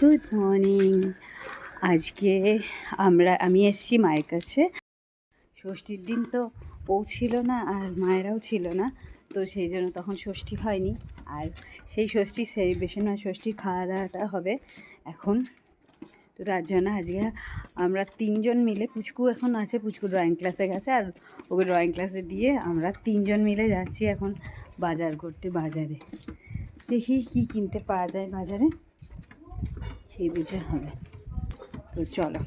Good morning আজকে আমরা, আমি এসেছি মায়ের কাছে। ষষ্ঠীর দিন তো ও ছিল না আর মায়েরাও ছিল না, তো সেই জন্য তখন ষষ্ঠী হয়নি। আর সেই ষষ্ঠী সেলিব্রেশন আর ষষ্ঠীর খাওয়া দাওয়াটা হবে এখন। তো তার জন্য আজকে আমরা তিনজন মিলে, পুচকু এখন আছে, পুচকু ড্রয়িং ক্লাসে গেছে আর ওকে ড্রয়িং ক্লাসে দিয়ে আমরা তিনজন মিলে যাচ্ছি এখন বাজার করতে, বাজারে। দেখি কি কিনতে পাওয়া যায় বাজারে। সেই বুঝে হবে। তো চলো,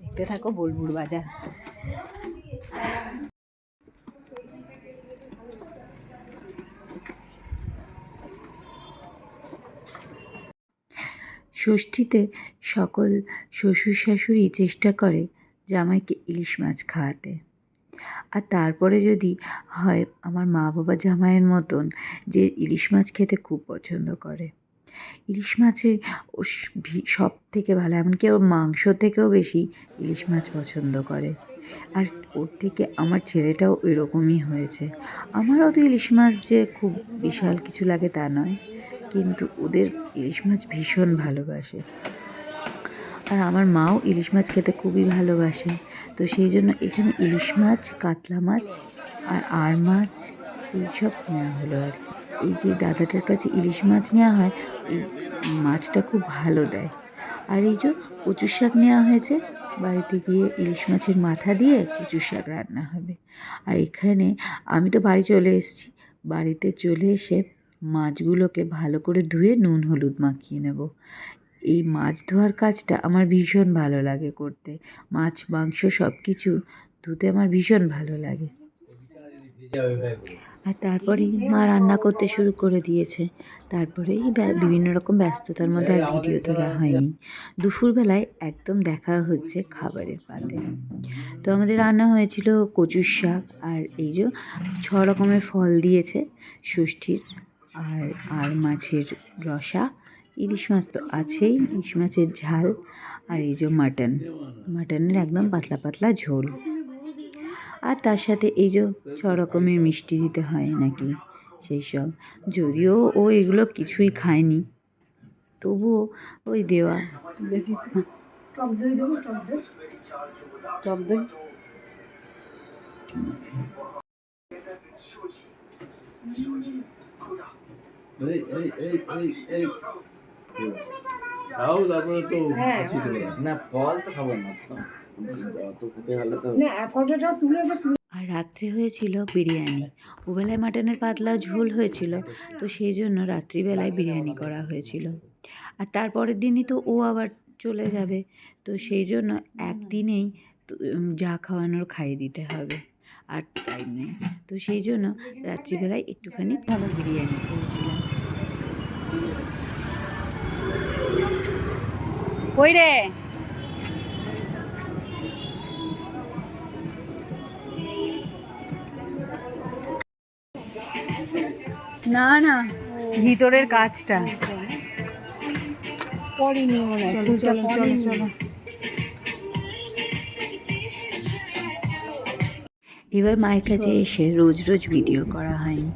দেখতে থাকো বোলপুর বাজার। ষষ্ঠীতে সকল শ্বশুর শাশুড়ি চেষ্টা করে জামাইকে ইলিশ মাছ খাওয়াতে। আর তারপরে যদি হয় আমার মা বাবা জামাইয়ের মতন যে ইলিশ মাছ খেতে খুব পছন্দ করে। ইলিশ মাছে ও সব থেকে ভালো, এমনকি ওর মাংস থেকেও বেশি ইলিশ মাছ পছন্দ করে। আর ওর থেকে আমার ছেলেটাও এরকমই হয়েছে। আমারও তো ইলিশ মাছ যে খুব বিশাল কিছু লাগে তা নয়, কিন্তু ওদের ইলিশ মাছ ভীষণ ভালোবাসে। আর আমার মাও ইলিশ মাছ খেতে খুবই ভালোবাসে, তো সেই জন্য এখানে ইলিশ মাছ, কাতলা মাছ আর আর মাছ, এইসব নেওয়া হলো আর কি। এই যে দাদাটার কাছে ইলিশ মাছ নেওয়া হয়, এই মাছটা খুব ভালো দেয়। আর এই যে কচুর শাক নেওয়া হয়েছে, বাড়িতে গিয়ে ইলিশ মাছের মাথা দিয়ে কচুর শাক রান্না হবে। আর এখানে আমি তো বাড়ি চলে এসেছি, বাড়িতে চলে এসে মাছগুলোকে ভালো করে ধুয়ে নুন, হলুদ মাখিয়ে নেব। এই মাছ ধোয়ার কাজটা আমার ভীষণ ভালো লাগে করতে। মাছ, মাংস সব কিছু ধুতে আমার ভীষণ ভালো লাগে। আর তারপরেই মা রান্না করতে শুরু করে দিয়েছে। তারপরেই বিভিন্ন রকম ব্যস্ততার মধ্যে আর ভিডিও তোলা হয়নি। দুপুরবেলায় একদম দেখা হচ্ছে খাবারের পাতে। তো আমাদের রান্না হয়েছিল কচুর শাক আর এই যে ছ রকমের ফল দিয়েছে, ষষ্ঠীর আর আর মাছের রসা, ইলিশ মাছ তো আছেই, ইলিশ মাছের ঝাল আর এই যে মাটন। মাটনের একদম পাতলা পাতলা ঝোল। আর তার সাথে এই যে ছ রকমের মিষ্টি দিতে হয় নাকি সেই সব। যদিও ও এগুলো কিছুই খায়নি। তবুও ওই দেওয়া। টক দই দেবো টক দই। টক দই? এই এই এই এই এই। খাও তারপরে তো। না ফল তো খাব না আর রাত্রে হয়েছিল বিরিয়ানি। ওবেলায় মাটনের পাতলা ঝোল হয়েছিল, তো সেই জন্য রাত্রিবেলায় বিরিয়ানি করা হয়েছিল। আর তারপরের দিনই তো ও আবার চলে যাবে, তো সেই জন্য একদিনেই যা খাওয়ানোর খাইয়ে দিতে হবে। আর টাইম নেই, তো সেই জন্য রাত্রিবেলায় একটুখানি ভালো বিরিয়ানি করেছিলাম। কই রে? না না ভিতরের কাজটা। পড়িনি মনে হয়। চলো চলো চলো চলো। এবার মায়ের কাছে এসে রোজ রোজ ভিডিও করা হয়নি।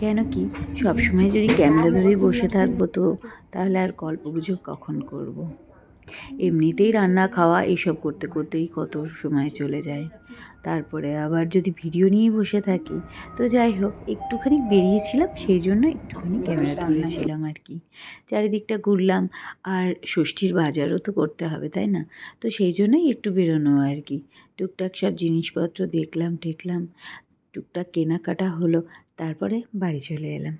কেন কি সবসময় যদি ক্যামেরা ধরেই বসে থাকব তো তাহলে আর গল্পগুজব কখন করব। এমনিতেই রান্না খাওয়া এইসব করতে করতেই কত সময় চলে যায়। তারপরে আবার যদি ভিডিও নিয়ে বসে থাকি তো যাই হোক একটুখানি বেরিয়েছিলাম সেই জন্য একটুখানি ক্যামেরা ধরেছিলাম আর কি। চারিদিকটা ঘুরলাম আর ষষ্ঠীর বাজারও তো করতে হবে তাই না? তো সেই জন্যই একটু বেরোনো আর কি। টুকটাক সব জিনিসপত্র দেখলাম টেকলাম টুকটাক কেনাকাটা হলো তারপরে বাড়ি চলে এলাম।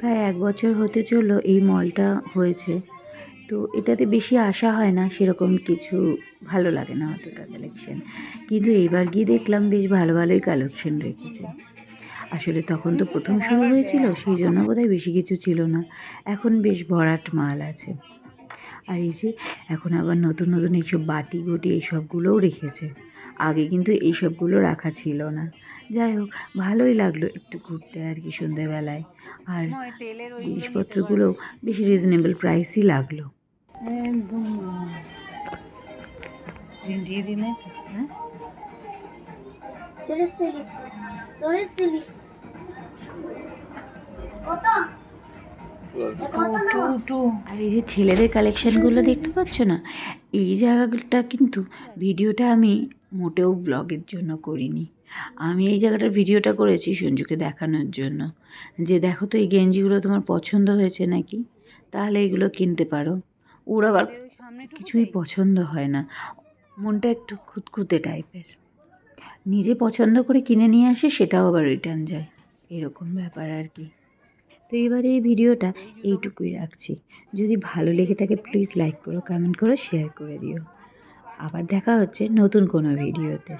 প্রায় এক বছর হতে চলল এই মলটা হয়েছে। তো এটাতে বেশি আশা হয় না, সেরকম কিছু ভালো লাগে না অতটা কালেকশন কিন্তু এইবার গিয়ে দেখলাম বেশ ভালো ভালোই কালেকশন রেখেছে। আসলে তখন তো প্রথম শুরু হয়েছিল, সেই জন্য বোধহয় বেশি কিছু ছিল না। এখন বেশ ভরাট মাল আছে। আর এই যে, এখন আবার নতুন নতুন এইসব বাটি গুটি এইসবগুলোও রেখেছে। আগে কিন্তু এইসবগুলো রাখা ছিল না। যাই হোক ভালোই লাগল একটু ঘুরতে আর কি সন্ধ্যেবেলায় আর জিনিসপত্রগুলো বেশ রিজনেবল প্রাইসই লাগল। হ্যাঁ? আর এই যে ছেলেদের কালেকশনগুলো দেখতে পাচ্ছ না? এই জায়গাটা কিন্তু ভিডিওটা আমি মোটেও ব্লগের জন্য করিনি। আমি এই জায়গাটার ভিডিওটা করেছি সঞ্জুকে দেখানোর জন্য। যে দেখো তো এই গেঞ্জিগুলো তোমার পছন্দ হয়েছে নাকি? তাহলে এগুলো কিনতে পারো। ওর আবার কিছুই পছন্দ হয় না। মনটা একটু খুঁতখুঁতে টাইপের নিজে পছন্দ করে কিনে নিয়ে আসে সেটাও আবার রিটার্ন যায়। এরকম ব্যাপার আর কি। তো এবারে এই ভিডিওটা এইটুকুই রাখছি। যদি ভালো লেগে থাকে প্লিজ লাইক করো কমেন্ট করো শেয়ার করে দিও। আবার দেখা হচ্ছে নতুন কোনো ভিডিওতে।